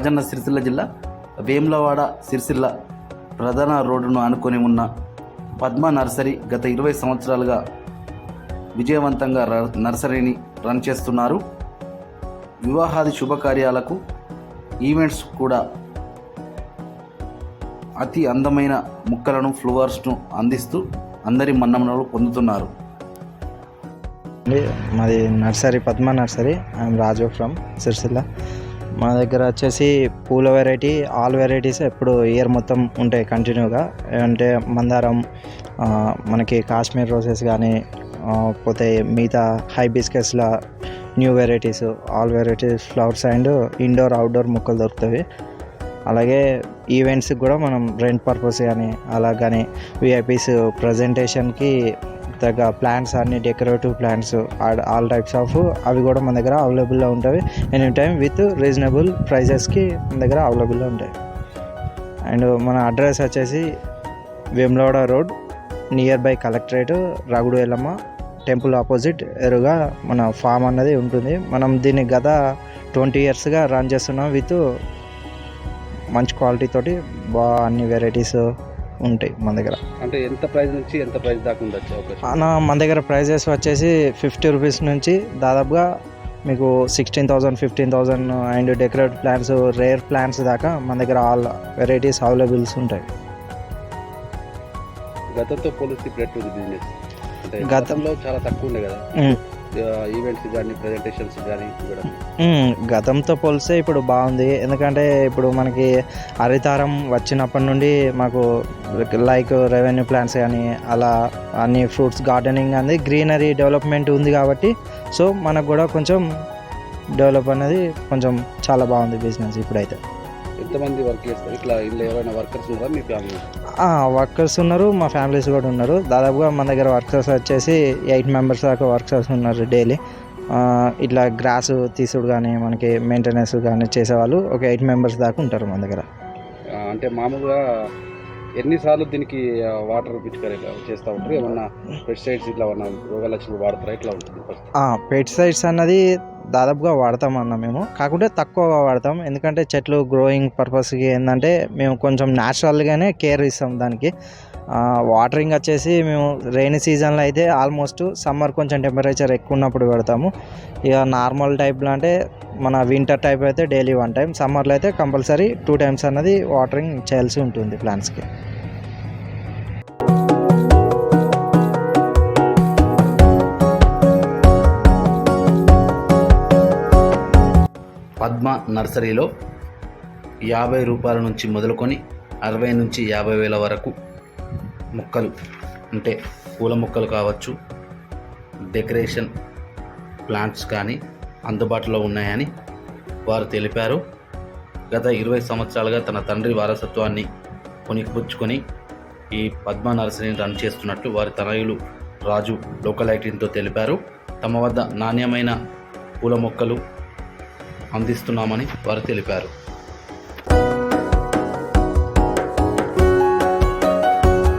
రాజన్న సిరిసిల్ల జిల్లా వేములవాడ సిరిసిల్ల ప్రధాన రోడ్డును ఆనుకొని ఉన్న పద్మ నర్సరీ గత ఇరవై సంవత్సరాలుగా విజయవంతంగా ర- నర్సరీని రన్ చేస్తున్నారు. వివాహాది శుభకార్యాలకు ఈవెంట్స్ కూడా అతి అందమైన ముక్కలను ఫ్లవర్స్ను అందిస్తూ అందరి మన్నమనలు పొందుతున్నారు. మాది nursery Padma nursery. I'm Raju from Sircilla. మా దగ్గర వచ్చేసి పూల వెరైటీ ఆల్ వెరైటీస్ ఎప్పుడు ఇయర్ మొత్తం ఉంటాయి కంటిన్యూగా అంటే మందారం మనకి కాశ్మీర్ రోసెస్ కానీ పోతే మిగతా హైబిస్కస్ల new varieties all varieties flowers and indoor outdoor మొక్కలు దొరుకుతాయి. అలాగే ఈవెంట్స్కి కూడా మనం రెంట్ పర్పస్ కానీ అలా కానీ విఐపీస్ ప్రజెంటేషన్కి తగ్గ ప్లాంట్స్ అన్ని decorative plants all types of అవి కూడా మన దగ్గర అవైలబుల్లో ఉంటాయి. ఎనీ టైం విత్ రీజనబుల్ ప్రైజెస్కి మన దగ్గర అవైలబుల్లో ఉంటాయి. అండ్ మన అడ్రస్ వచ్చేసి Vemulawada road near by collectorate Ragudu Yellamma temple opposite ఎరుగా మన ఫామ్ అన్నది ఉంటుంది. మనం దీన్ని గత ట్వంటీ ఇయర్స్గా రన్ చేస్తున్నాం విత్ మంచి క్వాలిటీ తోటి బాగా అన్ని వెరైటీస్ ఉంటాయి మన దగ్గర. అంటే ఎంత ప్రైస్ నుంచి ఎంత ప్రైస్ దాకా ఉండొచ్చు మన దగ్గర ప్రైజెస్ వచ్చేసి ఫిఫ్టీ రూపీస్ నుంచి దాదాపుగా మీకు sixteen thousand fifteen thousand and decorate plants rare plants దాకా మన దగ్గర ఆల్ వెరైటీస్ అవైలబుల్స్ ఉంటాయి. గతంతో పోలిస్తే ఇప్పుడు బిజినెస్ గతంలో చాలా తక్కువ ఉండే కదా. ఈవెంట్స్ కానీ ప్రజెంటేషన్స్ కానీ కూడా గతంతో పోలిస్తే ఇప్పుడు బాగుంది. ఎందుకంటే ఇప్పుడు మనకి హరితారం వచ్చినప్పటి నుండి మాకు లైక్ రెవెన్యూ ప్లాన్స్ కానీ అలా అన్ని ఫ్రూట్స్ గార్డెనింగ్ అనేది గ్రీనరీ డెవలప్మెంట్ ఉంది కాబట్టి సో మనకు కూడా కొంచెం డెవలప్ అనేది కొంచెం చాలా బాగుంది బిజినెస్ ఇప్పుడైతే. ఎంతమంది వర్క్ చేస్తారు? ఇట్లా ఇందులో ఎవరైనా వర్కర్స్ ఉన్నారా? మీ ఫ్యామిలీ వర్కర్స్ ఉన్నారు మా ఫ్యామిలీస్ కూడా ఉన్నారు. దాదాపుగా మన దగ్గర వర్కర్స్ వచ్చేసి ఎయిట్ మెంబర్స్ దాకా వర్కర్స్ ఉన్నారు డైలీ ఇట్లా గ్రాస్ తీసుడు కానీ మనకి మెయింటెనెన్స్ కానీ చేసేవాళ్ళు ఒక ఎయిట్ మెంబర్స్ దాకా ఉంటారు మన దగ్గర. అంటే మామూలుగా ఎన్నిసార్లు దీనికి వాటర్ పిచ్చుకరీ చేస్తూ ఉంటారు? ఏమన్నా పెస్టిసైడ్స్ ఇట్లా ఏమన్నా రోగాలు వచ్చినప్పుడు వాడతారా? ఇట్లా ఉంటుంది? పెస్టిసైడ్స్ అన్నది దాదాపుగా వాడతాం అన్న మేము. కాకుంటే తక్కువగా వాడతాం. ఎందుకంటే చెట్లు గ్రోయింగ్ పర్పస్కి ఏంటంటే మేము కొంచెం న్యాచురల్గానే కేర్ ఇస్తాం దానికి. వాటరింగ్ వచ్చేసి మేము రెయిన్ సీజన్లో అయితే ఆల్మోస్ట్ సమ్మర్ కొంచెం టెంపరేచర్ ఎక్కువ ఉన్నప్పుడు పెడతాము. ఇక నార్మల్ టైప్లో అంటే మన వింటర్ టైప్ అయితే డైలీ వన్ టైం సమ్మర్లో అయితే కంపల్సరీ టూ టైమ్స్ అన్నది వాటరింగ్ చేయాల్సి ఉంటుంది ప్లాంట్స్కి పద్మ నర్సరీలో యాభై రూపాయల నుంచి మొదలుకొని అరవై నుంచి యాభై వేల వరకు మొక్కలు అంటే పూల మొక్కలు కావచ్చు డెకరేషన్ ప్లాంట్స్ కానీ అందుబాటులో ఉన్నాయని వారు తెలిపారు. గత ఇరవై సంవత్సరాలుగా తన తండ్రి వారసత్వాన్ని కొనిపుచ్చుకొని ఈ పద్మ నర్సరీని రన్ చేస్తున్నట్లు వారి తనయులు రాజు లోకల్ ఐటీతో తెలిపారు. తమ వద్ద నాణ్యమైన పూల మొక్కలు అందిస్తున్నామని వారు తెలిపారు.